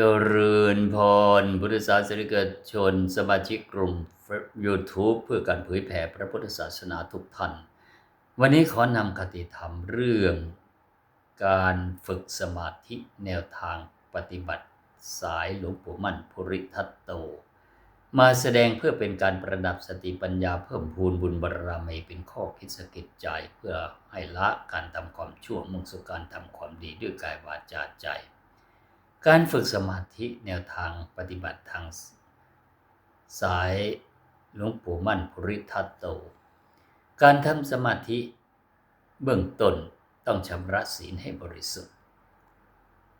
เจริญพรพุทธศาสนิกชน สมาชิกกลุ่ม YouTube เพื่อการเผยแผ่พระพุทธศาสนาทุกท่าน วันนี้ขอนำคติธรรมเรื่อง การฝึกสมาธิแนวทางปฏิบัติ สายหลวงปู่มั่นภูริทัตโต มาแสดงเพื่อเป็นการประดับสติปัญญาเพิ่มพูนบุญบารรมีเป็นข้อคิดสกิดใจเพื่อให้ละการทำความชั่วมุ่งสู่การทำความดีด้วยกายวาจาใจ การฝึกสมาธิแนวทางปฏิบัติทาง สายหลวงปู่มั่นภริทัตโต การทำสมาธิเบื้องต้นต้องชำระศีลให้บริสุทธิ์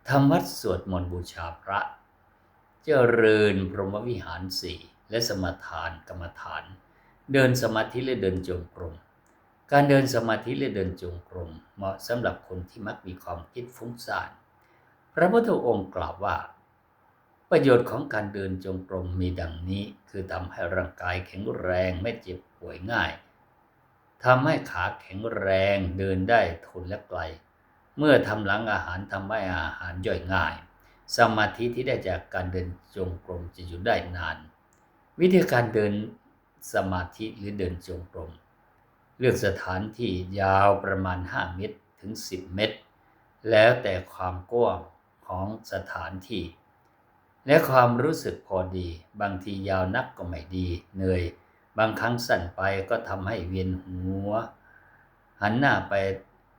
ทำวัดสวดมนต์บูชาพระเจริญพรหมวิหารสี่และสมทานกรรมฐาน เดินสมาธิและเดินจงกรมการเดินสมาธิและเดินจงกรมเหมาะสำหรับคนที่มักมีความคิดฟุ้งซ่าน พระพุทธองค์กล่าวว่า ประโยชน์ของการเดินจงกรมมีดังนี้ คือทำให้ร่างกายแข็งแรงไม่เจ็บป่วยง่ายทำให้ขาแข็งแรงเดินได้ทนและไกล เมื่อทำหลังอาหารทำให้อาหารย่อยง่าย สมาธิที่ได้จากการเดินจงกรมจะอยู่ได้นาน วิธีการเดินสมาธิหรือเดินจงกรม เลือกสถานที่ยาวประมาณ 5 เมตรถึง 10 เมตร แล้วแต่ความกว้าง ของสถานที่ และความรู้สึกพอดี บางทียาวนักก็ไม่ดีเหนื่อย บางครั้งสั่นไปก็ทำให้เวียนหัว หันหน้าไป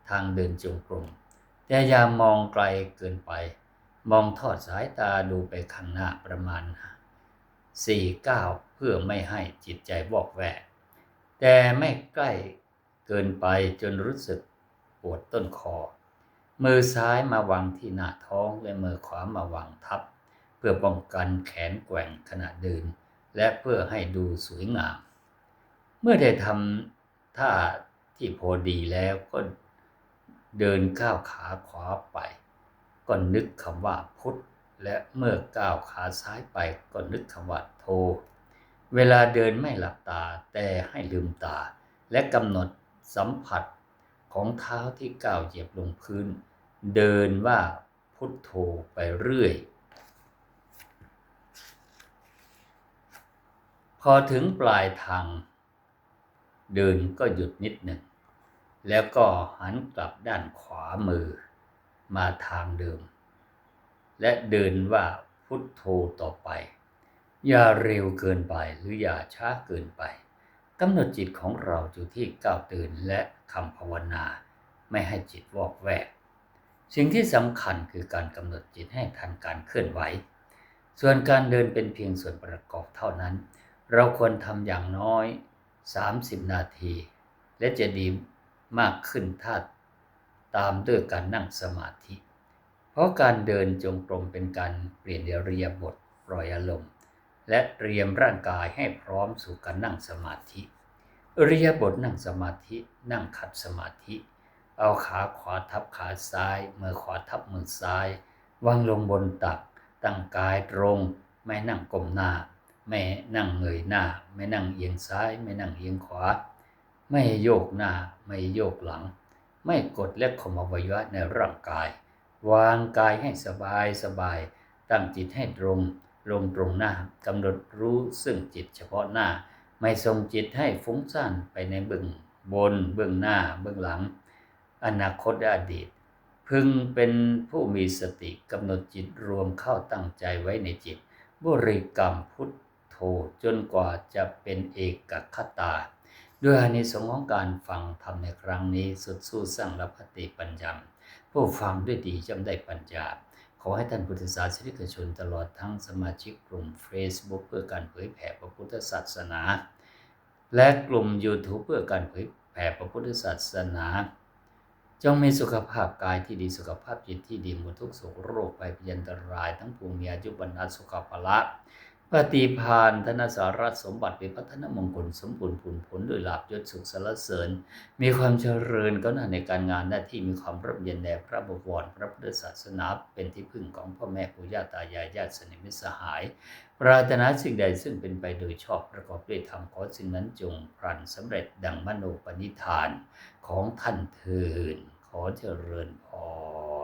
ทางเดินจงกรมแต่อย่ามองไกลเกินไป มองทอดสายตาดูไปข้างหน้าประมาณสี่ก้าวเพื่อไม่ให้จิตใจวอกแวก แต่ไม่ใกล้เกินไปจนรู้สึกปวดต้นคอ มือซ้ายมาวางที่หน้าท้องและมือขวามาวางทับ เพื่อป้องกันแขนแกว่งขณะเดิน และเพื่อให้ดูสวยงาม เมื่อได้ทำท่าที่พอดีแล้วก็เดินก้าวขาขวาไป ก็นึกคำว่าพุทธและเมื่อก้าวขาซ้ายไปก็นึกคำว่าโท เวลาเดินไม่หลับตาแต่ให้ลืมตา และกำหนดสัมผัสของเท้าที่ก้าวเหยียบลงพื้น เดินว่าพุทโธไปเรื่อย พอถึงปลายทาง เดินก็หยุดนิดหนึ่ง แล้วก็หันกลับด้านขวามือมาทางเดิม และเดินว่าพุทโธต่อไป อย่าเร็วเกินไปหรืออย่าช้าเกินไปกำหนดจิตของเราอยู่ที่ก้าวตื่นและคำภาวนา ไม่ให้จิตวอกแวก สิ่งที่สำคัญคือการกำหนดจิตให้ทันการเคลื่อนไหว ส่วนการเดินเป็นเพียงส่วนประกอบเท่านั้น เราควรทำอย่างน้อย 30 นาที และจะดีมากขึ้นถ้าตามด้วยการนั่งสมาธิ เพราะการเดินจงกรมเป็นการเปลี่ยนเรียบทปล่อยอารมณ์ และเตรียมร่างกายให้พร้อมสู่การนั่งสมาธิอริยบทนั่งสมาธิ นั่งขัดสมาธิ เอาขาขวาทับขาซ้าย มือขวาทับมือซ้ายวางลงบนตัก ตั้งกายตรง ไม่นั่งก้มหน้า ไม่นั่งเงยหน้า ไม่นั่งเอียงซ้าย ไม่นั่งเอียงขวา ไม่โยกหน้า ไม่โยกหลัง ไม่กดเล็บขมอวัยวะในร่างกาย วางกายให้สบายสบาย ตั้งจิตให้ตรง ลงตรงหน้ากำหนดรู้ซึ่งจิตเฉพาะหน้า ไม่ส่งจิตให้ฟุ้งซ่านไปในเบื้องบน เบื้องหน้า เบื้องหลัง อนาคตและอดีต พึงเป็นผู้มีสติกำหนดจิตรวมเข้าตั้งใจไว้ในจิต บริกรรมพุทโธจนกว่าจะเป็นเอกคตา ด้วยอานิสงส์ของการฟังธรรมในครั้งนี้สุดสู้สร้างรับปฏิปัญญาผู้ฟังด้วยดีจำได้ปัญญาขอให้ท่านพุทธศาสนิกชนตลอดทั้งสมาชิกกลุ่ม Facebook เพื่อการเผยแผ่พระพุทธศาสนา และกลุ่ม YouTube เพื่อการเผยแผ่พระพุทธศาสนา จงมีสุขภาพกายที่ดีสุขภาพจิตที่ดีหมดทุกโศกโรคไปพยันตราย ทั้งภูมิอายุบรรณสุขภาละ ปฏิพานธนสารสมบัติเป็นพัฒนมงคลสมบูรณ์ผลผลด้วยลาบยศสุขสารเสริญ มีความเจริญก้าวหน้าในการงานหน้าที่มีความร่มเย็นแด่พระบวรพระพุทธศาสนาเป็นที่พึ่งของพ่อแม่ปู่ย่าตายายญาติสนิทมิตรสหาย ปรารถนาสิ่งใดซึ่งเป็นไปโดยชอบประกอบด้วยธรรมขอสิ่งนั้นจงพลันสำเร็จดังมโนปณิธานของท่านเทินขอเจริญพร